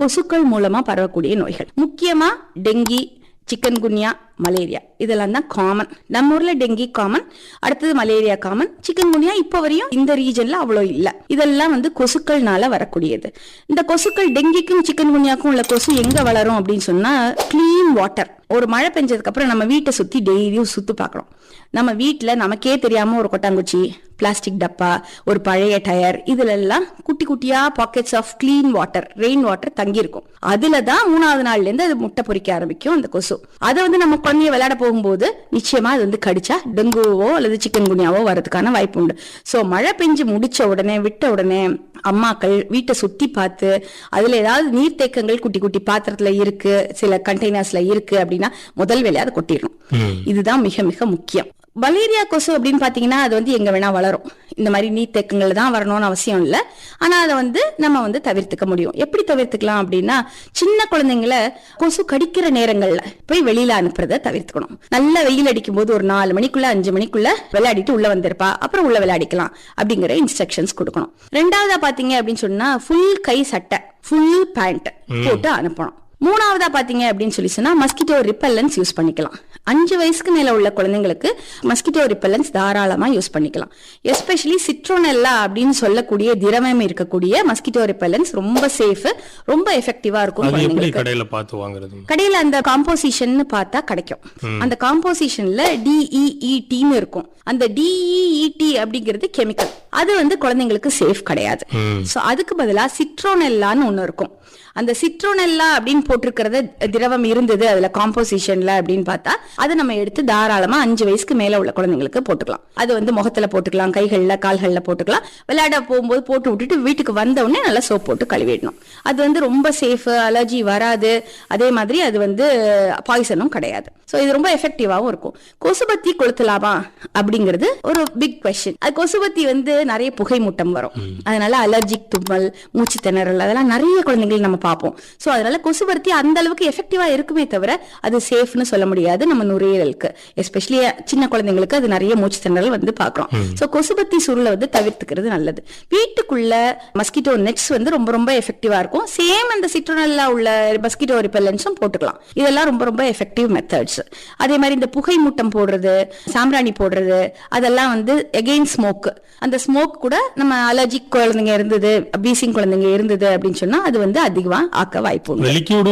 கொசுக்கள் மூலமா பரவக்கூடிய நோய்கள். முக்கியமா டெங்கி சிக்கன் குன்யா மலேரியா. இதெல்லாம் தான் காமன் நம்ம ஊர்ல டெங்கி காமன் அடுத்தது மலேரியா காமன் சிக்கன் குனியா இப்போ வரையும் இந்த ரீஜன்ல அவ்வளோ இல்ல. இதெல்லாம் வந்து கொசுக்கள்னால வரக்கூடியது. இந்த கொசுக்கள் டெங்கிக்கும் சிக்கன் குனியாக்கும் உள்ள கொசு எங்க வளரும் அப்படின்னு சொன்னா க்ளீன் வாட்டர் ஒரு மழை பெஞ்சதுக்கு அப்புறம் நம்ம வீட்டை சுத்தி டெய்லியும் சுத்து பார்க்கறோம். நம்ம வீட்டில் நமக்கே தெரியாம ஒரு கொட்டாங்குச்சி பிளாஸ்டிக் டப்பா ஒரு பழைய டயர் இதுல எல்லாம் குட்டி குட்டியா packets of clean water rain water தங்கி இருக்கும் அதுல தான் மூணாவது நாள்ல இருந்து அது முட்டை பொரிக்க ஆரம்பிக்கும் அந்த கொசு. அதை வந்து நம்ம குழந்தைய விளையாட போகும்போது நிச்சயமா அது வந்து கடிச்சா டெங்குவோ அல்லது சிக்கன் குனியாவோ வரதுக்கான வாய்ப்பு உண்டு. சோ மழை பெஞ்சு முடிச்ச உடனே விட்ட உடனே அம்மாக்கள் வீட்டை சுத்தி பார்த்து அதுல ஏதாவது நீர்த்தேக்கங்கள் குட்டி குட்டி பாத்திரத்துல இருக்கு சில கண்டெய்னர்ஸ்ல இருக்கு அப்படின்னா முதல் வேலையை அதை கொட்டிடணும். இதுதான் மிக மிக முக்கியம். மலேரியா கொசு அப்படின்னு பாத்தீங்கன்னா அது வந்து எங்க வேணா வளரும். இந்த மாதிரி நீர்த்தேக்கங்கள் தான் வரணும்னு அவசியம் இல்லை. ஆனா அதை வந்து நம்ம வந்து தவிர்த்துக்க முடியும். எப்படி தவிர்த்துக்கலாம் அப்படின்னா சின்ன குழந்தைங்கள கொசு கடிக்கிற நேரங்கள்ல போய் வெளியில அனுப்புறத தவிர்த்துக்கணும். நல்ல வெயில் அடிக்கும் போது ஒரு நாலு மணிக்குள்ள அஞ்சு மணிக்குள்ள விளையாடிட்டு உள்ள வந்திருப்பா. அப்புறம் உள்ள விளையாடிக்கலாம் அப்படிங்கிற இன்ஸ்ட்ரக்ஷன்ஸ் கொடுக்கணும். ரெண்டாவதா பாத்தீங்க அப்படின்னு சொன்னா ஃபுல் கை சட்டை ஃபுல் பேண்ட் போட்டு அனுப்பணும். மூணாவதா பாத்தீங்க அப்படின்னு சொல்லி சொன்னா மஸ்கிட்டோ ரிப்பல்லன்ஸ் யூஸ் பண்ணிக்கலாம். அஞ்சு வயசுக்கு மேல உள்ள குழந்தைங்களுக்கு மஸ்கிட்டோ ரிப்பல்லன்ஸ் தாராளமா யூஸ் பண்ணிக்கலாம். எஸ்பெஷலி சிட்ரோனெல்லா அப்படின்னு சொல்லக்கூடிய திரவம் இருக்கக்கூடிய மஸ்கிட்டோ ரிப்பல்லன்ஸ் ரொம்ப சேஃப் ரொம்ப எஃபெக்டிவா இருக்கும் கடையில பார்த்து வாங்குறது? கடையில அந்த காம்போசிஷன் பார்த்தா கிடைக்கும். அந்த காம்போசிஷன்ல டிஇஇடின்னு இருக்கும். அந்த டிஇஇடி அப்படிங்கிறது கெமிக்கல் அது வந்து குழந்தைங்களுக்கு சேஃப் கிடையாது. சோ அதுக்கு பதிலா சிட்ரோனெல்லான்னு ஒண்ணு இருக்கும். அந்த சிட்ரோனெல்லா அப்படின்னு போட்டிருக்கிறது திரவம் இருந்தது அதுல காம்போசிஷன்ல அப்படின்னு பார்த்தா அதை நம்ம எடுத்து தாராளமா அஞ்சு வயசுக்கு மேல உள்ள குழந்தைங்களுக்கு போட்டுக்கலாம். அது வந்து முகத்துல போட்டுக்கலாம் கைகள்ல கால்கள்ல போட்டுக்கலாம். விளையாட போகும்போது போட்டு விட்டுட்டு வீட்டுக்கு வந்த உடனே நல்லா சோப் போட்டு கழுவிடணும். அது வந்து ரொம்ப சேஃப் அலர்ஜி வராது. அதே மாதிரி அது வந்து பாய்சனும் கிடையாது. சோ இது ரொம்ப எஃபெக்டிவாவும் இருக்கும். கொசுபத்தி கொளுத்தலாமா அப்படிங்கிறது ஒரு பிக் கொஸ்டின் அது கொசுபத்தி வந்து நிறைய புகை மூட்டம் வரும் அதனால அலர்ஜிக் தும்மல் மூச்சு திணறல் அதெல்லாம் நிறைய குழந்தைகள் நம்ம பார்ப்போம். சோ அதனால கொசுபத்தி அந்த அளவுக்கு எஃபெக்டிவா இருக்குமே தவிர அது சேஃப்னு சொல்ல முடியாது நம்ம நுரையீரலுக்கு. எஸ்பெஷலி சின்ன குழந்தைங்களுக்கு அது நிறைய மூச்சு திணறல் வந்து பாக்குறோம் சோ கொசுபத்தி சுருளை வந்து தவிர்த்துக்கிறது நல்லது. வீட்டுக்குள்ள மஸ்கிட்டோ நெட்ஸ் வந்து ரொம்ப ரொம்ப எஃபெக்டிவா இருக்கும். சேம் அந்த சிட்ரோனல்லா உள்ள மஸ்கிட்டோ ரிப்பல்லன்ஸும் போட்டுக்கலாம். இதெல்லாம் ரொம்ப ரொம்ப எஃபெக்டிவ் மெத்தட்ஸ் அதே மாதிரி இந்த புகை மூட்டம் போடுறது சாம்பிராணி போடுறது அதெல்லாம் வந்து எகெயின் ஸ்மோக் அந்த ஸ்மோக் கூட நம்ம அலர்ஜிக் குழந்தைங்க இருந்தது பீசிங் குழந்தைங்க இருந்தது அப்படின்னு சொன்னா அது வந்து அதிகமா ஆக்க வாய்ப்பு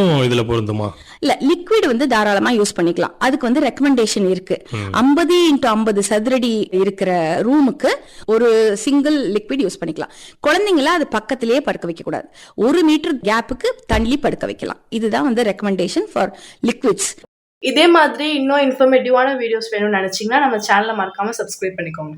லிக்யூடும் இதுல பொருந்துமா? இல்ல லிக்விட் வந்து தாராளமா யூஸ் பண்ணிக்கலாம். அதுக்கு வந்து ரெக்கமெண்டேஷன் இருக்கு. ஐம்பது இன்டு ஐம்பது சதுரடி இருக்கிற ரூமுக்கு ஒரு சிங்கிள் லிக்விட் யூஸ் பண்ணிக்கலாம். குழந்தைங்கள அது பக்கத்திலேயே படுக்க வைக்க கூடாது ஒரு மீட்டர் கேப்புக்கு தள்ளி படுக்க வைக்கலாம். இதுதான் வந்து ரெக்கமெண்டேஷன் ஃபார் லிக்விட்ஸ் இதே மாதிரி இன்னும் இன்ஃபர்மேட்டிவான வீடியோஸ் வேணும்னு நினைச்சீங்கன்னா நம்ம சேனலை மறக்காம சப்ஸ்கிரைப் பண்ணிக்கோங்க.